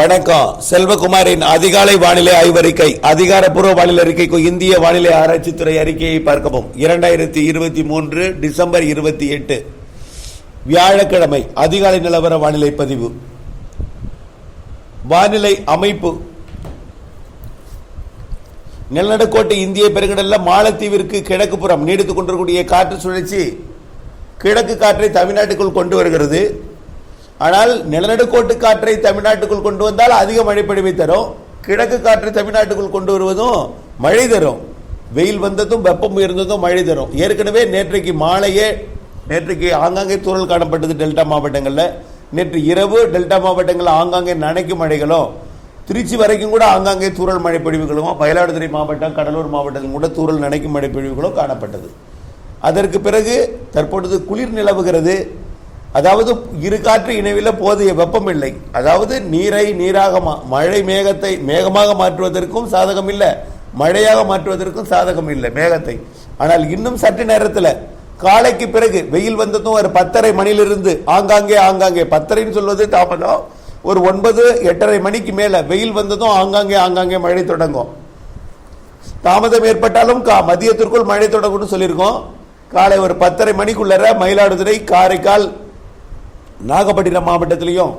வணக்கம். செல்வகுமாரின் அதிகாலை வானிலை ஆய்வறிக்கை அதிகாரப்பூர்வ வானிலை அறிக்கைக்கு இந்திய வானிலை ஆராய்ச்சித்துறை அறிக்கையை பார்க்கவும். இரண்டாயிரத்தி இருபத்தி மூன்று டிசம்பர் இருபத்தி எட்டு. வியாழக்கிழமை அதிகாலை நிலவர வானிலை பதிவு. வானிலை அமைப்பு. நிலநடுக்கோட்டை இந்திய பெருங்கடல்ல மாலத்தீவிற்கு கிழக்கு புறம் நீடித்துக் கொண்டிருக்கூடிய காற்று சுழற்சி கிழக்கு காற்றை தமிழ்நாட்டுக்குள் கொண்டு வருகிறது. ஆனால் நிலநடுக்கோட்டு காற்றை தமிழ்நாட்டுக்குள் கொண்டு வந்தால் அதிக மழைப்பொழிவை தரும். கிழக்கு காற்றை தமிழ்நாட்டுக்குள் கொண்டு வருவதும் மழை தரும். வெயில் வந்ததும் வெப்பம் உயர்ந்ததும் மழை தரும். ஏற்கனவே நேற்றைக்கு மாலையே நேற்றைக்கு ஆங்காங்கே தூரல் காணப்பட்டது டெல்டா மாவட்டங்களில். நேற்று இரவு டெல்டா மாவட்டங்களில் ஆங்காங்கே நனைக்கும் மழைகளும் திருச்சி வரைக்கும் கூட ஆங்காங்கே தூரல் மழை பொழிவுகளும் மயிலாடுதுறை மாவட்டம் கடலூர் மாவட்டத்தில் கூட தூரல் நனைக்கும் மழை பொழிவுகளும் காணப்பட்டது. அதற்கு பிறகு தற்பொழுது குளிர் நிலவுகிறது. அதாவது இரு காற்று இணைவில் போதிய வெப்பம் இல்லை அதாவது நீரை நீராக மழை மேகத்தை மேகமாக மாற்றுவதற்கும் சாதகம் இல்லை. மழையாக மாற்றுவதற்கும் சாதகம் இல்லை மேகத்தை. ஆனால் இன்னும் சற்று நேரத்தில் காலைக்கு பிறகு வெயில் வந்ததும் ஒரு பத்தரை மணியிலிருந்து ஆங்காங்கே ஆங்காங்கே பத்தரைன்னு சொல்வது தாமதம். ஒரு ஒன்பது எட்டரை மணிக்கு மேலே வெயில் வந்ததும் ஆங்காங்கே ஆங்காங்கே மழை தொடங்கும். தாமதம் ஏற்பட்டாலும் கா மதியத்திற்குள் மழை தொடங்கும்னு சொல்லியிருக்கோம். காலை ஒரு பத்தரை மணிக்குள்ளர மயிலாடுதுறை காரைக்கால் நாகப்பட்டினம் மாவட்டத்திலையும்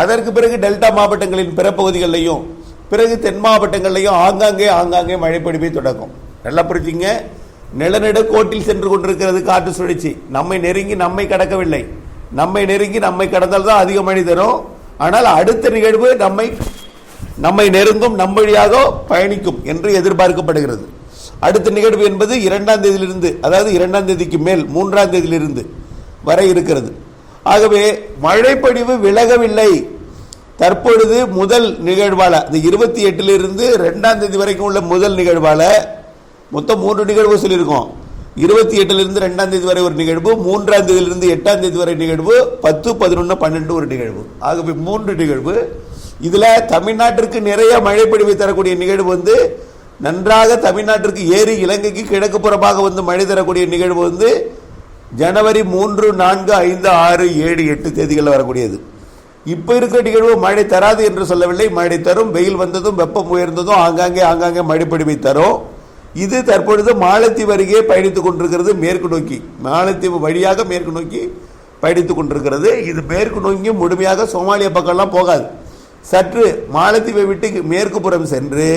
அதற்கு பிறகு டெல்டா மாவட்டங்களின் பிற பகுதிகளிலையும் பிறகு தென் மாவட்டங்களிலையும் ஆங்காங்கே ஆங்காங்கே மழை பொழிவை தொடங்கும். நல்லா புரிஞ்சுங்க? நிலநடு கோட்டில் சென்று கொண்டிருக்கிறது காற்று சுழற்சி. நம்மை நெருங்கி நம்மை கடக்கவில்லை. நம்மை நெருங்கி நம்மை கடந்தால் தான் அதிக மழை தரும். ஆனால் அடுத்த நிகழ்வு நம்மை நம்மை நெருங்கும் நம் வழியாக பயணிக்கும் என்று எதிர்பார்க்கப்படுகிறது. அடுத்த நிகழ்வு என்பது இரண்டாம் தேதியிலிருந்து அதாவது இரண்டாம் தேதிக்கு மேல் மூன்றாம் தேதியிலிருந்து வரை இருக்கிறது. ஆகவே மழைப்பொழிவு விலகவில்லை. தற்பொழுது முதல் நிகழ்வால இந்த இருபத்தி எட்டிலிருந்து ரெண்டாம் தேதி வரைக்கும் உள்ள முதல் நிகழ்வால மொத்தம் மூன்று நிகழ்வு சொல்லியிருக்கோம். இருபத்தி எட்டிலிருந்து ரெண்டாம் தேதி வரை ஒரு நிகழ்வு மூன்றாம் தேதியிலிருந்து எட்டாம் தேதி வரை நிகழ்வு பத்து பதினொன்று பன்னெண்டு ஒரு நிகழ்வு. ஆகவே மூன்று நிகழ்வு. இதில் தமிழ்நாட்டிற்கு நிறைய மழைப்பொழிவை தரக்கூடிய நிகழ்வு வந்து நன்றாக தமிழ்நாட்டிற்கு ஏறி இலங்கைக்கு கிழக்கு புறமாக வந்து மழை தரக்கூடிய நிகழ்வு வந்து ஜனவரி மூன்று நான்கு ஐந்து ஆறு ஏழு எட்டு தேதிகளில் வரக்கூடியது. இப்போ இருக்கிற நிகழ்வு மழை தராது என்று சொல்லவில்லை. மழை தரும் வெயில் வந்ததும் வெப்பம் உயர்ந்ததும் ஆங்காங்கே ஆங்காங்கே மழை தரும். இது தற்பொழுது மாலத்தீவு அருகே பயணித்துக் கொண்டிருக்கிறது மேற்கு நோக்கி. மாலத்தீவு வழியாக மேற்கு நோக்கி பயணித்துக் கொண்டிருக்கிறது. இது மேற்கு நோக்கி முழுமையாக சோமாலிய பக்கம்லாம் போகாது. சற்று மாலத்தீவை விட்டு மேற்கு புறம் சென்று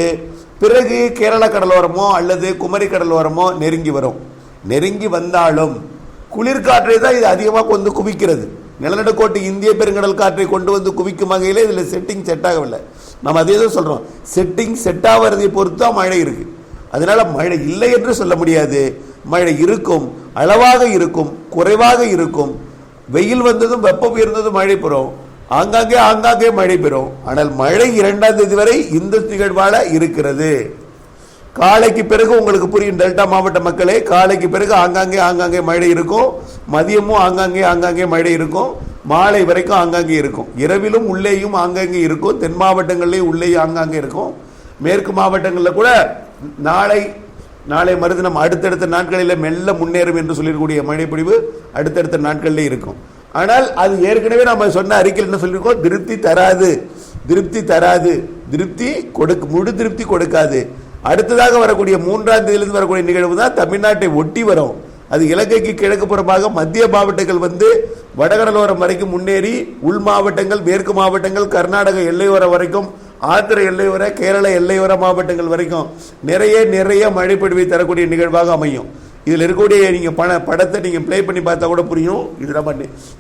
பிறகு கேரள கடலோரமோ அல்லது குமரி கடலோரமோ நெருங்கி வரும். நெருங்கி வந்தாலும் குளிர்காற்றை தான் இது அதிகமாக வந்து குவிக்கிறது. நிலநடுக்கோட்டு இந்திய பெருங்கடல் காற்றை கொண்டு வந்து குவிக்கும் வகையில் இதில் செட்டிங் செட் ஆகவில்லை. நம்ம அதே தான் சொல்கிறோம் செட்டிங் செட் ஆகிறதை பொறுத்து தான் மழை இருக்குது அதனால் மழை இல்லை என்று சொல்ல முடியாது. மழை இருக்கும் அளவாக இருக்கும் குறைவாக இருக்கும். வெயில் வந்ததும் வெப்பம் உயர்ந்ததும் மழை பெறும். ஆங்காங்கே ஆங்காங்கே மழை பெறும். ஆனால் மழை இரண்டாம் தேதி வரை இந்த நிகழ்வால் இருக்கிறது. காலைக்கு பிறகு உங்களுக்கு புரியும் டெல்டா மாவட்ட மக்களே காலைக்கு பிறகு ஆங்காங்கே ஆங்காங்கே மழை இருக்கும். மதியமும் ஆங்காங்கே ஆங்காங்கே மழை இருக்கும். மாலை வரைக்கும் ஆங்காங்கே இருக்கும். இரவிலும் உள்ளேயும் ஆங்காங்கே இருக்கும். தென் மாவட்டங்கள்லேயும் உள்ளேயும் ஆங்காங்கே இருக்கும். மேற்கு மாவட்டங்களில் கூட நாளை நாளை மறுதினம் அடுத்தடுத்த நாட்களில் மெல்ல முன்னேறும் என்று சொல்லியிருக்கக்கூடிய மழைப்பொழிவு அடுத்தடுத்த நாட்களிலே இருக்கும். ஆனால் அது ஏற்கனவே நம்ம சொன்ன அறிக்கையில் என்ன சொல்லியிருக்கோம்? திருப்தி தராது. திருப்தி தராது. திருப்தி கொடுக்க முழு திருப்தி கொடுக்காது. அடுத்ததாக வரக்கூடிய மூன்றாம் தேதியிலிருந்து வரக்கூடிய நிகழ்வு தான் தமிழ்நாட்டை ஒட்டி வரும். அது இலங்கைக்கு கிழக்கு புறமாக மத்திய மாவட்டங்கள் வந்து வடகடலோரம் வரைக்கும் முன்னேறி உள் மாவட்டங்கள் மேற்கு மாவட்டங்கள் கர்நாடக எல்லையோரம் வரைக்கும் ஆந்திர எல்லையோர கேரள எல்லையோர மாவட்டங்கள் வரைக்கும் நிறைய நிறைய மழைப்பொழிவை தரக்கூடிய நிகழ்வாக அமையும். இதில் இருக்கக்கூடிய நீங்கள் பண படத்தை நீங்கள் ப்ளே பண்ணி பார்த்தா கூட புரியும். இது நம்ம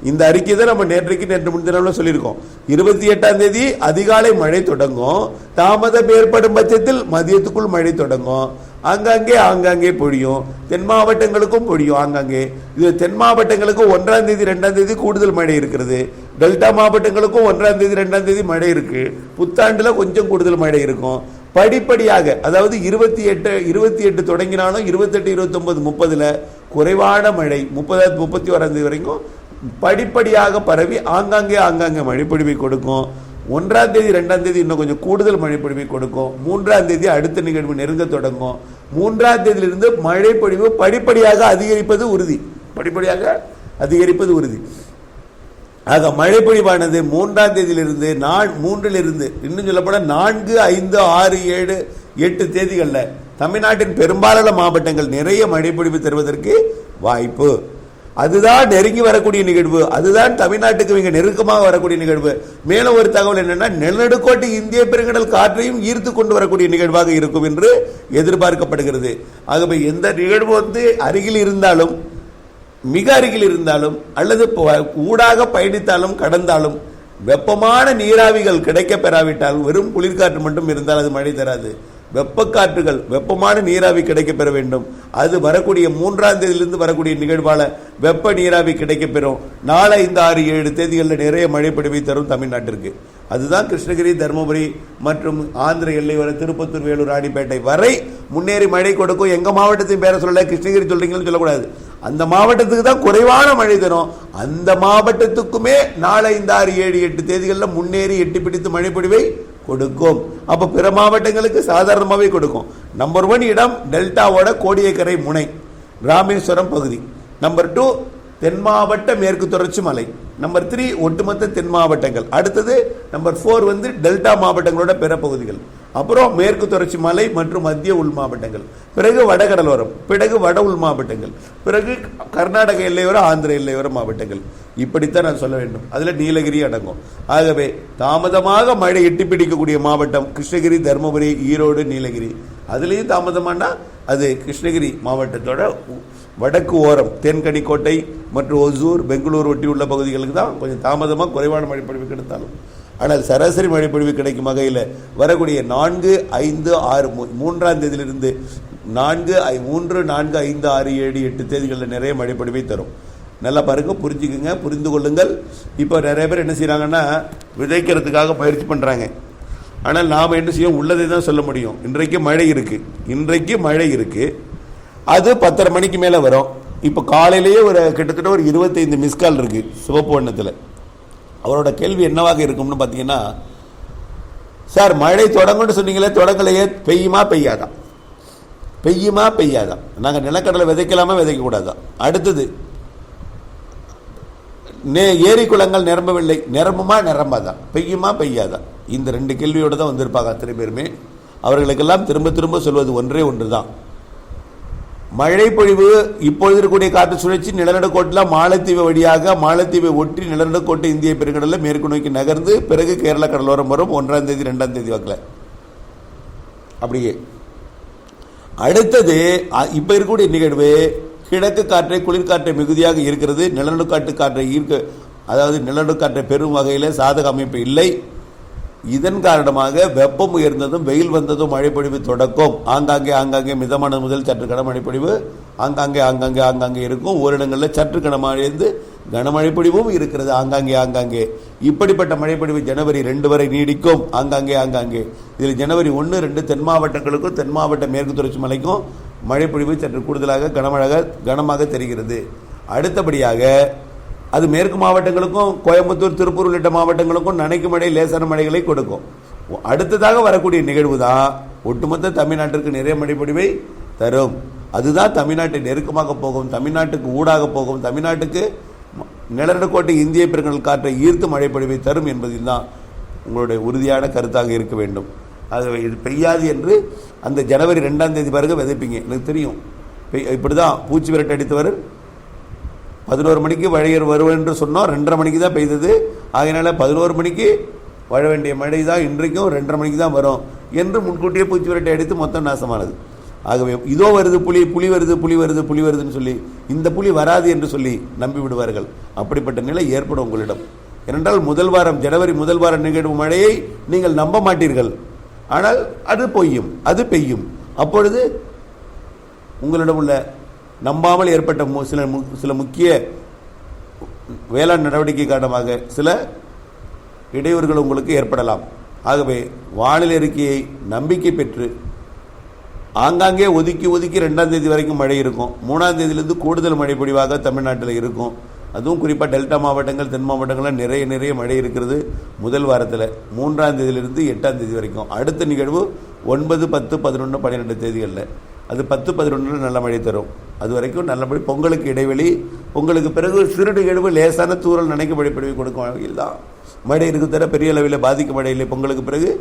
இந்த அறிக்கை தான் நம்ம நேற்றைக்கு நேற்று முன்தினம்லாம் சொல்லியிருக்கோம். இருபத்தி எட்டாம் தேதி அதிகாலை மழை தொடங்கும். தாமதம் ஏற்படும் பட்சத்தில் மதியத்துக்குள் மழை தொடங்கும். ஆங்காங்கே ஆங்காங்கே பொழியும். தென் மாவட்டங்களுக்கும் பொழியும் ஆங்காங்கே இது தென் மாவட்டங்களுக்கு ஒன்றாம் தேதி ரெண்டாம் தேதி கூடுதல் மழை இருக்கிறது. டெல்டா மாவட்டங்களுக்கும் ஒன்றாம் தேதி ரெண்டாம் தேதி மழை இருக்கு. புத்தாண்டுல கொஞ்சம் கூடுதல் மழை இருக்கும். படிப்படியாக அதாவது இருபத்தி எட்டு இருபத்தி எட்டு தொடங்கினாலும் இருபத்தெட்டு இருபத்தொம்பது முப்பதில் குறைவான மழை முப்பதாவது முப்பத்தி ஓராம் தேதி வரைக்கும் படிப்படியாக பரவி ஆங்காங்கே ஆங்காங்கே மழைப்பொழிவை கொடுக்கும். ஒன்றாம் தேதி ரெண்டாம் தேதி இன்னும் கொஞ்சம் கூடுதல் மழைப்பொழிவை கொடுக்கும். மூன்றாம் தேதி அடுத்த நிகழ்வு நெருங்க தொடங்கும். மூன்றாம் தேதியிலிருந்து மழைப்பொழிவு படிப்படியாக அதிகரிப்பது உறுதி. படிப்படியாக அதிகரிப்பது உறுதி. ஆக மழைப்பொழிவானது மூன்றாம் தேதியிலிருந்து நான் மூன்றிலிருந்து இன்னும் சொல்லப்போனால் நான்கு ஐந்து ஆறு ஏழு எட்டு தேதிகளில் தமிழ்நாட்டின் பெரும்பாலான மாவட்டங்கள் நிறைய மழைப்பொழிவு தருவதற்கு வாய்ப்பு. அதுதான் நெருங்கி வரக்கூடிய நிகழ்வு. அதுதான் தமிழ்நாட்டுக்கு மிக நெருக்கமாக வரக்கூடிய நிகழ்வு. மேலும் ஒரு தகவல் என்னன்னா நிலநடுக்கோட்டு இந்திய பெருங்கடல் காற்றையும் ஈர்த்து கொண்டு வரக்கூடிய நிகழ்வாக இருக்கும் என்று எதிர்பார்க்கப்படுகிறது. ஆகவே எந்த நிகழ்வு வந்து அருகில் இருந்தாலும் மிக அருகில் இருந்தாலும் அல்லது ஊடாக பயணித்தாலும் கடந்தாலும் வெப்பமான நீராவிகள் கிடைக்க பெறாவிட்டால் வெறும் குளிர்காற்று மட்டும் இருந்தால் அது மழை தராது. வெப்பக்காற்றுகள் வெப்பமான நீராவி கிடைக்க பெற வேண்டும். அது வரக்கூடிய மூன்றாம் தேதியிலிருந்து வரக்கூடிய நிகழ்வால் வெப்ப நீராவி கிடைக்க பெறும் நாளை ஆறு ஏழு தேதிகளில் நிறைய மழை பொழிவை தரும் தமிழ்நாட்டிற்கு. அதுதான் கிருஷ்ணகிரி தருமபுரி மற்றும் ஆந்திர எல்லை வரை திருப்பத்தூர் வேலூர் ராணிப்பேட்டை வரை முன்னேறி மழை கொடுக்கும். எங்கள் மாவட்டத்தையும் பேரை சொல்ல கிருஷ்ணகிரி சொல்றீங்கன்னு சொல்லக்கூடாது. அந்த மாவட்டத்துக்கு தான் குறைவான மழை தரும் அந்த மாவட்டத்துக்குமே நாலு ஐந்து ஆறு ஏழு எட்டு தேதிகளில் முன்னேறி எட்டி பிடித்து மழை பொழிவை கொடுக்கும். அப்போ பிற மாவட்டங்களுக்கு சாதாரணமாகவே கொடுக்கும். நம்பர் ஒன் இடம் டெல்டாவோட கோடியக்கரை முனை ராமேஸ்வரம் பகுதி. நம்பர் டூ தென் மாவட்ட மேற்கு தொடர்ச்சி மலை. நம்பர் த்ரீ ஒட்டுமொத்த தென் மாவட்டங்கள். அடுத்தது நம்பர் ஃபோர் வந்து டெல்டா மாவட்டங்களோட பிற பகுதிகள். அப்புறம் மேற்கு தொடர்ச்சி மலை மற்றும் மத்திய உள் மாவட்டங்கள். பிறகு வடகடலோரம் பிறகு வட உள் மாவட்டங்கள். பிறகு கர்நாடக எல்லையோர ஆந்திர எல்லையோர மாவட்டங்கள். இப்படித்தான் நான் சொல்ல வேண்டும். அதில் நீலகிரி அடங்கும். ஆகவே தாமதமாக மழை எட்டி பிடிக்கக்கூடிய மாவட்டம் கிருஷ்ணகிரி தருமபுரி ஈரோடு நீலகிரி. அதுலேயும் தாமதமானா அது கிருஷ்ணகிரி மாவட்டத்தோட வடக்கு ஓரம் தேன்கனிக்கோட்டை மற்றும் ஒசூர் பெங்களூர் ஒட்டி உள்ள பகுதிகளுக்கு தான் கொஞ்சம் தாமதமாக குறைவான மழை பொழிவு கிடைத்தாலும் ஆனால் சராசரி மழைப்பொழிவு கிடைக்கும் வகையில் வரக்கூடிய நான்கு ஐந்து ஆறு மூ- மூன்றாம் தேதியிலிருந்து நான்கு ஐ- மூன்று நான்கு ஐந்து ஆறு ஏழு எட்டு தேதிகளில் நிறைய மழைப்பொழிவை தரும். நல்லா பாருங்க புரிஞ்சுக்குங்க புரிந்து கொள்ளுங்கள். இப்போ நிறைய பேர் என்ன செய்கிறாங்கன்னா விதைக்கிறதுக்காக பயிற்சி பண்ணுறாங்க ஆனால் நாம் என்ன செய்யும் உள்ளதை தான் சொல்ல முடியும். இன்றைக்கு மழை இருக்குது இன்றைக்கு மழை இருக்குது அது பத்தரை மணிக்கு மேலே வரும். இப்போ காலையிலேயே ஒரு கிட்டத்தட்ட ஒரு இருபத்தைந்து மிஸ்கால் இருக்குது சிவப்பு வண்ணத்தில். அவரோட கேள்வி என்னவாக இருக்கும்னு பார்த்தீங்கன்னா சார் மழை தொடங்கும்னு சொன்னீங்களே தொடங்கலையே பெய்யுமா பெய்யாதா? பெய்யுமா பெய்யாதா? நாங்கள் நிலக்கடலை விதைக்கலாமா விதைக்கக்கூடாதா? அடுத்தது நே ஏரி குளங்கள் நிரம்பவில்லை நிரம்புமா நிரம்பாதா? பெய்யுமா பெய்யாதா? இந்த ரெண்டு கேள்வியோடு தான் வந்திருப்பாங்க அத்தனை பேருமே. அவர்களுக்கெல்லாம் திரும்ப திரும்ப சொல்வது ஒன்றே ஒன்று தான் மழை பொழிவு இப்பொழுது இருக்கக்கூடிய காற்று சுழற்சி நிலநடுக்கோட்டில் மாலத்தீவு வழியாக மாலத்தீவை ஒட்டி நிலநடுக்கோட்டு இந்திய பெருங்கடலில் மேற்கு நோக்கி நகர்ந்து பிறகு கேரள கடலோரம் வரும் ஒன்றாம் தேதி ரெண்டாம் தேதி வாக்கில். அப்படியே. அடுத்தது அ- இருக்கக்கூடிய நிகழ்வு கிழக்கு காற்றை குளிர்காற்றை மிகுதியாக இருக்கிறது நிலநடுக்காட்டு காற்றை ஈர்க்க அதாவது நிலநடுக்காற்றை பெறும் வகையில் சாதக அமைப்பு இல்லை. இதன் காரணமாக வெப்பம் உயர்ந்ததும் வெயில் வந்ததும் மழைப்பொழிவு தொடக்கம். ஆங்காங்கே ஆங்காங்கே மிதமான முதல் சற்று கனமழை பொழிவு ஆங்காங்கே ஆங்காங்கே ஆங்காங்கே இருக்கும். ஓரிடங்களில் சற்று கனமழைந்து கனமழை பொழிவும் இருக்கிறது. ஆங்காங்கே ஆங்காங்கே. இப்படிப்பட்ட மழைப்பொழிவு ஜனவரி ரெண்டு வரை நீடிக்கும். ஆங்காங்கே ஆங்காங்கே. இதில் ஜனவரி ஒன்று ரெண்டு தென் மாவட்டங்களுக்கும் தென் மாவட்ட மேற்கு தொடர்ச்சி மலைக்கும் மழைப்பொழிவு சற்று கூடுதலாக கனமழக கனமாக தெரிகிறது. அடுத்தபடியாக அது மேற்கு மாவட்டங்களுக்கும் கோயம்புத்தூர் திருப்பூர் உள்ளிட்ட மாவட்டங்களுக்கும் நனைக்கும் மழை லேசான மழைகளை கொடுக்கும். அடுத்ததாக வரக்கூடிய நிகழ்வு தான் ஒட்டுமொத்த தமிழ்நாட்டிற்கு நிறைய மழைப்பொழிவை தரும். அதுதான் தமிழ்நாட்டை நெருக்கமாக போகும் தமிழ்நாட்டுக்கு ஊடாக போகும் தமிழ்நாட்டுக்கு நிலநடுக்கோட்டை இந்திய பெருங்கடல் காற்றை ஈர்த்து மழைப்பொழிவை தரும் என்பதில் தான் உங்களுடைய உறுதியான கருத்தாக இருக்க வேண்டும். ஆகவே இது பெய்யாது என்று அந்த ஜனவரி ரெண்டாம் தேதி பிறகு விதைப்பீங்க. எனக்கு தெரியும். பெய் இப்படி தான் பூச்சி விரட்டு அடித்தவர் பதினோரு மணிக்கு மழையர் வருவேன் என்று சொன்னோம். ரெண்டரை மணிக்கு தான் பெய்தது. ஆகையினால பதினோரு மணிக்கு வர வேண்டிய மழை தான் இன்றைக்கும் ரெண்டரை மணிக்கு தான் வரும் என்று முன்கூட்டியே பூச்சி விரட்டை அடித்து மொத்தம் நாசமானது. ஆகவே இதோ வருது புலி புலி வருது புலி வருது புலி வருதுன்னு சொல்லி இந்த புலி வராது என்று சொல்லி நம்பி விடுவார்கள். அப்படிப்பட்ட நிலை ஏற்படும் உங்களிடம். ஏனென்றால் முதல் வாரம் ஜனவரி முதல் வாரம் நிகழும் மழையை நீங்கள் நம்ப மாட்டீர்கள். ஆனால் அது பொய்யும் அது பெய்யும். அப்பொழுது உங்களிடம் உள்ள நம்பாமல் ஏற்பட்ட மு- சில மு- சில முக்கிய வேளாண் நடவடிக்கை காரணமாக சில இடையூறுகள் உங்களுக்கு ஏற்படலாம். ஆகவே வானிலை அறிக்கையை நம்பிக்கை பெற்று ஆங்காங்கே ஒதுக்கி ஒதுக்கி ரெண்டாம் தேதி வரைக்கும் மழை இருக்கும். மூணாம் தேதியிலிருந்து கூடுதல் மழை பொழிவாக தமிழ்நாட்டில் இருக்கும். அதுவும் குறிப்பாக டெல்டா மாவட்டங்கள் தென் மாவட்டங்களில் நிறைய நிறைய மழை இருக்கிறது முதல் வாரத்தில். மூன்றாம் தேதியிலிருந்து எட்டாம் தேதி வரைக்கும். அடுத்த நிகழ்வு ஒன்பது பத்து பதினொன்று பன்னிரெண்டு தேதிகளில். அது பத்து பதினொன்றில் நல்ல மழை தரும். அது வரைக்கும் நல்லபடி பொங்கலுக்கு இடைவெளி பொங்கலுக்கு பிறகு சிறு நிகழ்வு லேசான தூரல் நினைக்க மழை கொடுக்கும் வகையில் தான். மழை இருக்கு தர பெரிய அளவில் பாதிக்கும் மழை இல்லை பொங்கலுக்கு பிறகு.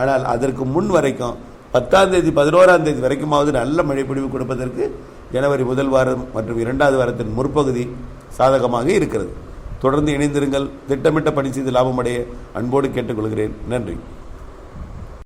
ஆனால் அதற்கு முன் வரைக்கும் பத்தாம் தேதி பதினோராம் தேதி வரைக்குமாவது நல்ல மழை பிடிவு கொடுப்பதற்கு ஜனவரி முதல் வாரம் மற்றும் இரண்டாவது வாரத்தின் முற்பகுதி சாதகமாக இருக்கிறது. தொடர்ந்து இணைந்திருங்கள். திட்டமிட்ட பணி செய்து லாபமடைய அன்போடு கேட்டுக்கொள்கிறேன். நன்றி.